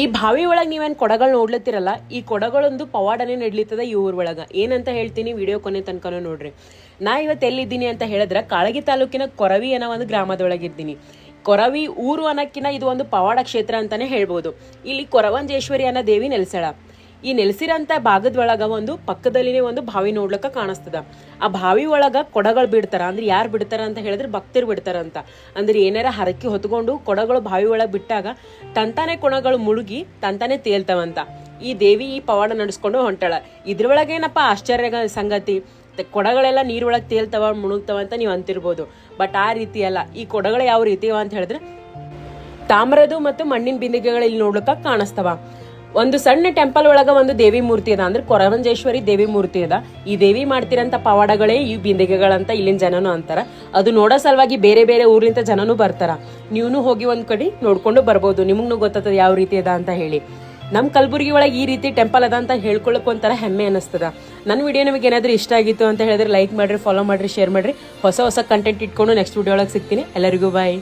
ಈ ಬಾವಿ ಒಳಗೆ ನೀವೇನು ಕೊಡಗಳು ನೋಡ್ಲತ್ತಿರಲ್ಲ, ಈ ಕೊಡಗಳೊಂದು ಪವಾಡನೆ ನಡ್ಲಿತ್ತದ ಈ ಊರ್ ಒಳಗ. ಏನಂತ ಹೇಳ್ತೀನಿ ವಿಡಿಯೋ ಕೊನೆ ತನಕನೂ ನೋಡ್ರಿ. ನಾ ಇವತ್ತು ಎಲ್ಲಿದ್ದೀನಿ ಅಂತ ಹೇಳಿದ್ರೆ, ಕಾಳಗಿ ತಾಲೂಕಿನ ಕೊರವಿ ಅನ್ನೋ ಒಂದು ಗ್ರಾಮದೊಳಗಿದ್ದೀನಿ ಕೊರವಿ ಊರು ಅನ್ನೋಕ್ಕಿಂತ ಇದು ಒಂದು ಪವಾಡ ಕ್ಷೇತ್ರ ಅಂತಾನೆ ಹೇಳ್ಬೋದು. ಇಲ್ಲಿ ಕೊರವಂಜೇಶ್ವರಿ ಅನ್ನೋ ದೇವಿ ನೆಲೆಸಳ. ಈ ನೆಲೆಸಿರಂತ ಭಾಗದೊಳಗ ಒಂದು ಪಕ್ಕದಲ್ಲಿನೇ ಒಂದು ಬಾವಿ ನೋಡ್ಲಕ್ಕ ಕಾಣಿಸ್ತದ. ಆ ಬಾವಿ ಒಳಗ ಕೊಡಗಳು ಬಿಡ್ತಾರ. ಅಂದ್ರೆ ಯಾರು ಬಿಡ್ತಾರ ಅಂತ ಹೇಳಿದ್ರೆ ಭಕ್ತರು ಬಿಡ್ತಾರಂತ. ಅಂದ್ರೆ ಏನಾರ ಹರಕಿ ಹೊತ್ಕೊಂಡು ಕೊಡಗಳು ಬಾವಿ ಒಳಗೆ ಬಿಟ್ಟಾಗ ತಂತಾನೆ ಕೊಣಗಳು ಮುಳುಗಿ ತಂತಾನೆ ತೇಲ್ತವಂತ. ಈ ದೇವಿ ಈ ಪವಾಡ ನಡೆಸ್ಕೊಂಡು ಹೊಂಟಾಳ. ಇದ್ರೊಳಗೇನಪ್ಪ ಆಶ್ಚರ್ಯ ಸಂಗತಿ? ಕೊಡಗಳೆಲ್ಲ ನೀರೊಳಗೆ ತೇಲ್ತಾವ, ಮುಳುಗ್ತಾವ ಅಂತ ನೀವು ಅಂತಿರ್ಬೋದು. ಬಟ್ ಆ ರೀತಿ ಅಲ್ಲ. ಈ ಕೊಡಗಳು ಯಾವ ರೀತಿ ಅವ ಅಂತ ಹೇಳಿದ್ರೆ ತಾಮ್ರದು ಮತ್ತು ಮಣ್ಣಿನ ಬಿಂದಿಗೆಗಳು ಇಲ್ಲಿ ನೋಡ್ಲಿಕ್ಕ ಕಾಣಿಸ್ತವ. ಒಂದು ಸಣ್ಣ ಟೆಂಪಲ್ ಒಳಗ ಒಂದು ದೇವಿ ಮೂರ್ತಿ ಅದ. ಅಂದ್ರೆ ಕೊರವಂಜೇಶ್ವರಿ ದೇವಿ ಮೂರ್ತಿ ಅದ. ಈ ದೇವಿ ಮಾಡ್ತಿರಂತ ಪವಾಡಗಳೇ ಈ ಬಿಂದಿಗೆಗಳಂತ ಇಲ್ಲಿನ ಜನನು ಅಂತಾರ. ಅದು ನೋಡೋ ಸಲುವಾಗಿ ಬೇರೆ ಬೇರೆ ಊರಿಂದ ಜನನು ಬರ್ತಾರ. ನೀವೂ ಹೋಗಿ ಒಂದ್ ಕಡೆ ನೋಡ್ಕೊಂಡು ಬರ್ಬೋದು. ನಿಮಗ್ನು ಗೊತ್ತದ ಯಾವ ರೀತಿ ಅದ ಅಂತ ಹೇಳಿ. ನಮ್ಮ ಕಲಬುರಗಿ ಒಳಗೆ ಈ ರೀತಿ ಟೆಂಪಲ್ ಅದ ಅಂತ ಹೇಳ್ಕೊಳಕ್ ಒಂಥರ ಹೆಮ್ಮೆ ಅನಿಸ್ತದ. ನನ್ನ ವಿಡಿಯೋ ನಿಮಗೆ ಏನಾದರೂ ಇಷ್ಟ ಆಗಿತ್ತು ಅಂತ ಹೇಳಿದ್ರೆ ಲೈಕ್ ಮಾಡ್ರಿ ಫಾಲೋ ಮಾಡ್ರಿ ಶೇರ್ ಮಾಡ್ರಿ. ಹೊಸ ಹೊಸ ಕಂಟೆಂಟ್ ಇಟ್ಕೊಂಡು ನೆಕ್ಸ್ಟ್ ವಿಡಿಯೋ ಒಳಗೆ ಸಿಗ್ತೀನಿ. ಎಲ್ಲರಿಗೂ ಬಾಯ್